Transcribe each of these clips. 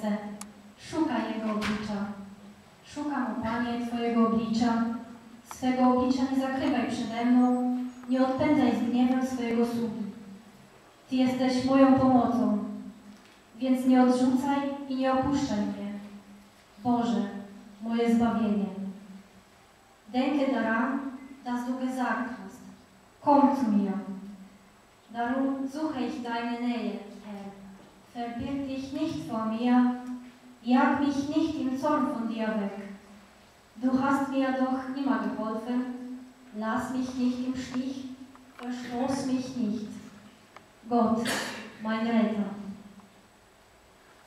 serce. Szukaj Jego oblicza. Szukam, o Panie, Twojego oblicza. Swego oblicza nie zakrywaj przede mną, nie odpędzaj z gniewem swojego sługi. Ty jesteś moją pomocą, więc nie odrzucaj i nie opuszczaj mnie. Boże, moje zbawienie. Denke daran, dass du gesagt hast, komm zu mir. Darum suche ich deine Nähe. Verbirg dich nicht vor mir, jag mich nicht im Zorn von dir weg. Du hast mir doch immer geholfen, lass mich nicht im Stich, verstoß mich nicht. Gott, mein Retter.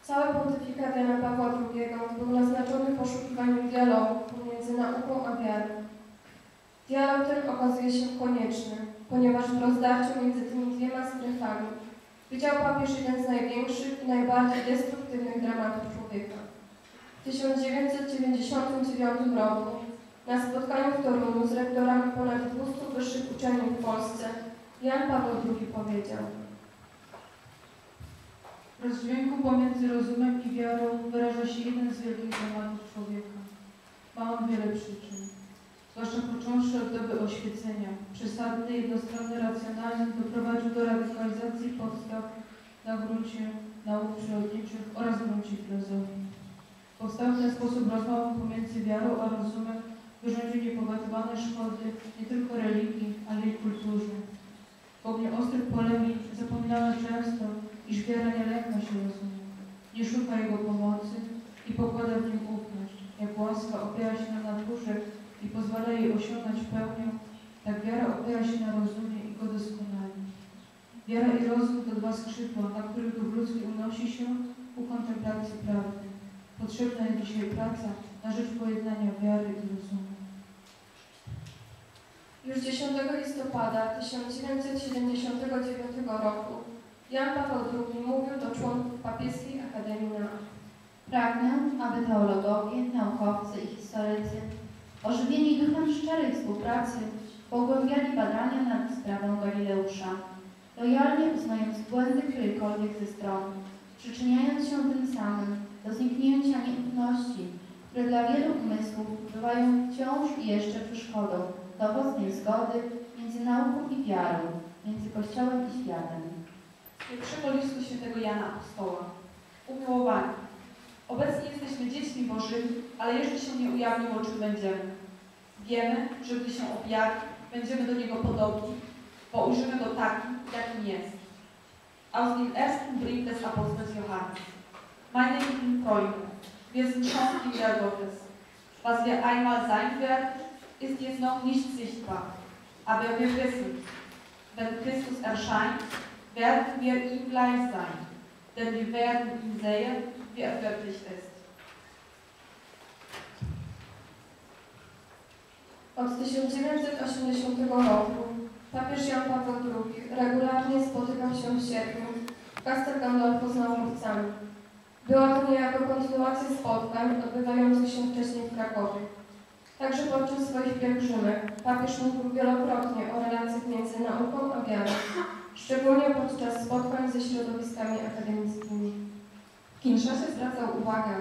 Cały pontyfikat Jana Pawła II był naznaczony poszukiwaniem dialogu pomiędzy nauką a wiarą. Dialog ten okazuje się konieczny, ponieważ w rozdarciu między tymi dwiema strefami widział papież jeden z największych i najbardziej destruktywnych dramatów człowieka. W 1999 roku na spotkaniu w Toruniu z rektorami ponad 200 wyższych uczelni w Polsce Jan Paweł II powiedział W rozdźwięku pomiędzy rozumem i wiarą wyraża się jeden z wielkich dramatów człowieka. Ma on wiele przyczyn, zwłaszcza począwszy od doby oświecenia. Przesadny, jednostronny racjonalizm doprowadził do radykalizacji podstaw na gruncie nauk przyrodniczych oraz gruncie filozofii. Powstał w ten sposób rozmową pomiędzy wiarą a rozumem wyrządził niepowetowane szkody nie tylko religii, ale i kulturze. W ogniu ostrych polemik zapominano często, iż wiara nie lęka się rozumu, nie szuka jego pomocy i pokłada w nim ufność. Jak łaska opiera się na naturze i pozwala jej osiągnąć pełnię, tak wiara opiera się na rozumie i go doskonali. Wiara i rozum to dwa skrzydła, na których duch ludzki unosi się ku kontemplacji prawdy. Potrzebna jest dzisiaj praca na rzecz pojednania wiary i rozumu. Już 10 listopada 1979 roku Jan Paweł II mówił do członków Papieskiej Akademii Nauk. Pragnę, aby teologowie, naukowcy i historycy, ożywieni duchem szczerej współpracy, pogłębiali badania nad sprawą Galileusza, lojalnie uznając błędy którejkolwiek ze stron, przyczyniając się tym samym do zniknięcia nieufności, które dla wielu umysłów bywają wciąż i jeszcze przeszkodą do owocnej zgody między nauką i wiarą, między Kościołem i światem. Z pierwszego listu świętego Jana Apostoła. Umiłowani. Obecnie jesteśmy dziećmi Bożymi, ale jeszcze się nie ujawnił, o czym będziemy. Wiemy, że gdy się objawi, będziemy do Niego podobni, bo ujrzymy Go takim, jakim jest. Aus dem ersten Brief des Apostels Johannes. Meine lieben Freunde, wir sind schon Kinder Gottes. Was wir einmal sein werden, ist jetzt noch nicht sichtbar. Aber wir wissen, wenn Christus erscheint, werden wir ihm gleich sein, denn wir werden ihn sehen, wie er wirklich ist. Od 1980 roku papież Jan Paweł II regularnie spotykał się w sierpniu w Castel Gandolfo z naukowcami. Była to niejako kontynuacja spotkań odbywających się wcześniej w Krakowie. Także podczas swoich pielgrzymek papież mówił wielokrotnie o relacjach między nauką a wiarą, szczególnie podczas spotkań ze środowiskami akademickimi. W Kinszasie zwracał uwagę,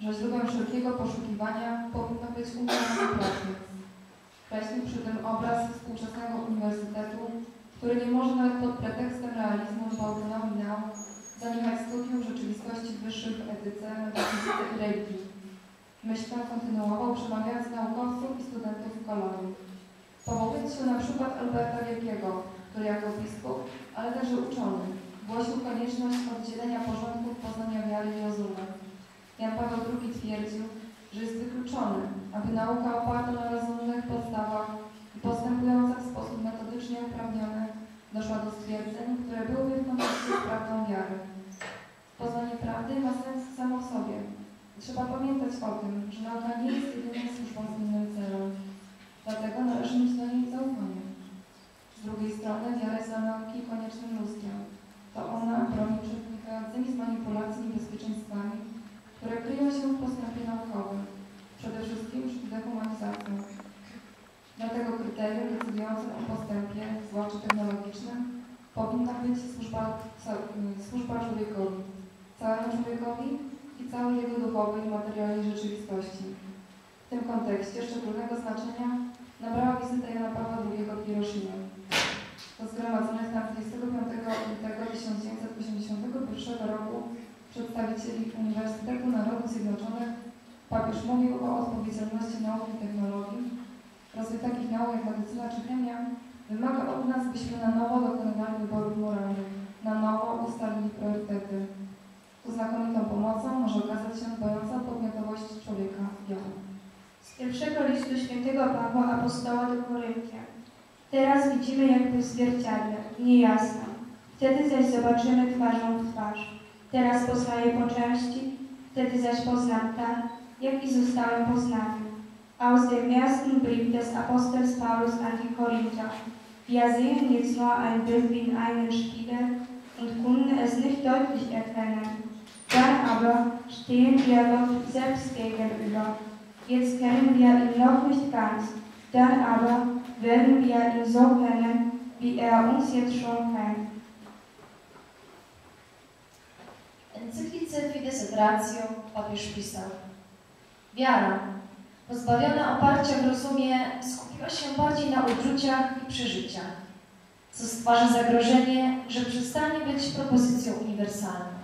że źródłem wszelkiego poszukiwania powinno być umiejętność Kreślił przy tym obraz współczesnego uniwersytetu, który nie może nawet pod pretekstem realizmu lub autonomii nauk zaniechać studiów rzeczywistości wyższych w etyce, metafizyce i religii. Myśl tę kontynuował, przemawiając naukowców i studentów w kolonii. Powołując się na przykład Alberta Wielkiego, który jako biskup, ale także uczony, głosił konieczność oddzielenia porządków poznania wiary i rozumu. Jan Paweł II twierdził, że jest wykluczone, aby nauka oparta na rozumnych podstawach i postępująca w sposób metodycznie uprawniony doszła do stwierdzeń, które byłyby w kontakcie z prawdą wiary. Poznanie prawdy ma sens samo w sobie. Trzeba pamiętać o tym, że nauka nie jest jedyną służbą z innym celem. Dlatego należy mieć do niej zaufanie. Z drugiej strony wiara jest dla nauki koniecznym ludzkiem. To ona broni przed wynikającymi z manipulacji niebezpieczeństwami, które kryją się w postępie naukowym, przede wszystkim przed dehumanizacją. Dlatego kryterium decydującym o postępie, zwłaszcza technologicznym, powinna być służba, ca- służba człowiekowi, całemu człowiekowi i całej jego duchowej i materialnej rzeczywistości. W tym kontekście szczególnego znaczenia nabrała wizyta Jana Pawła II w Hiroshimie. Po zgromadzonych tam 25 lutego 1981 roku przedstawicieli Uniwersytetu Narodów Zjednoczonych papież mówił o odpowiedzialności nauki i technologii. Rozwój takich nauk jak medycyna czy chemia wymaga od nas, byśmy na nowo dokonywali wyborów moralnych, na nowo ustalili priorytety. Tu znakomitą pomocą może okazać się dbająca podmiotowość człowieka wiara. Z pierwszego listu świętego Pawła Apostoła do Koryntian. Teraz widzimy jakby w zwierciadle, niejasno. Wtedy zaś zobaczymy twarzą w twarz. Teraz poznaję po części, wtedy zaś poznam tak, jak i zostałem poznany. Aus dem ersten Brief des Apostels Paulus an die Korinther. Wir sehen jetzt nur ein Bild in einem Spiegel und können es nicht deutlich erkennen. Dann aber stehen wir Gott selbst gegenüber. Jetzt kennen wir ihn noch nicht ganz, dann aber werden wir ihn so kennen, wie er uns jetzt schon kennt. Encyklice Fides et Ratio papież pisał Wiara, pozbawiona oparcia w rozumie, skupiła się bardziej na uczuciach i przeżyciach, co stwarza zagrożenie, że przestanie być propozycją uniwersalną.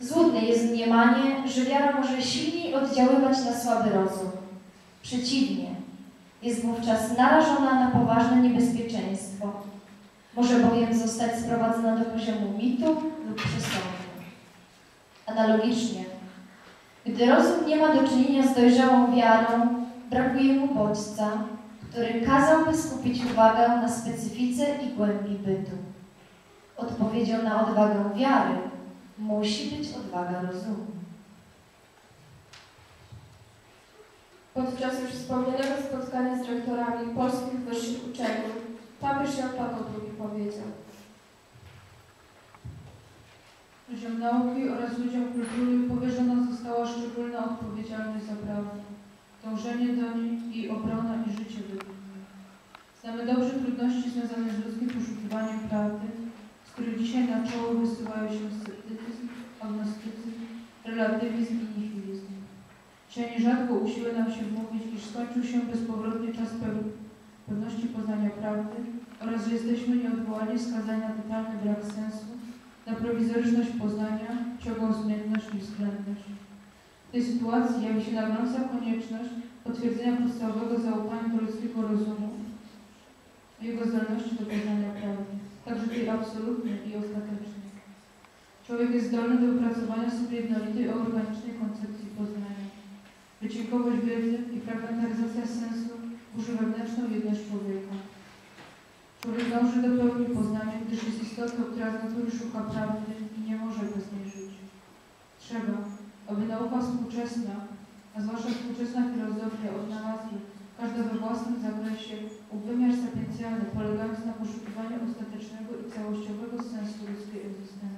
Złudne jest mniemanie, że wiara może silniej oddziaływać na słaby rozum. Przeciwnie, jest wówczas narażona na poważne niebezpieczeństwo. Może bowiem zostać sprowadzona do poziomu mitu lub przesądu. Analogicznie, gdy rozum nie ma do czynienia z dojrzałą wiarą, brakuje mu bodźca, który kazałby skupić uwagę na specyfice i głębi bytu. Odpowiedzią na odwagę wiary musi być odwaga rozumu. Podczas już wspomnianego spotkania z rektorami polskich wyższych uczelni papież Jan Paweł II powiedział Ludziom nauki oraz ludziom kultury powierzona została szczególna odpowiedzialność za prawdę, dążenie do niej i obrona i życie niej. Znamy dobrze trudności związane z ludzkim poszukiwaniem prawdy, z których dzisiaj na czoło wysyłają się sceptycyzm, agnostycyzm, relatywizm i nihilizm. Dzisiaj nierzadko usiłuje nam się wmówić, iż skończył się bezpowrotnie czas pewności poznania prawdy oraz że jesteśmy nieodwołanie skazani na totalny brak sensu, na prowizoryczność poznania, ciągłą zmienność i względność. W tej sytuacji jawi się nagląca konieczność potwierdzenia podstawowego zaufania do ludzkiego rozumu jego zdolności do poznania prawdy, także tej absolutnej i ostatecznej. Człowiek jest zdolny do wypracowania sobie jednolitej, organicznej koncepcji poznania. Wycinkowość wiedzy i fragmentaryzacja sensu burzy wewnętrzną jedność człowieka. Człowiek dąży do pełni poznania, gdyż jest istotą, która z natury szuka prawdy i nie może że współczesna filozofia odnalazki każdy we własnym zakresie wymiar sapiencjalny polegający na poszukiwaniu ostatecznego i całościowego sensu ludzkiej egzystencji.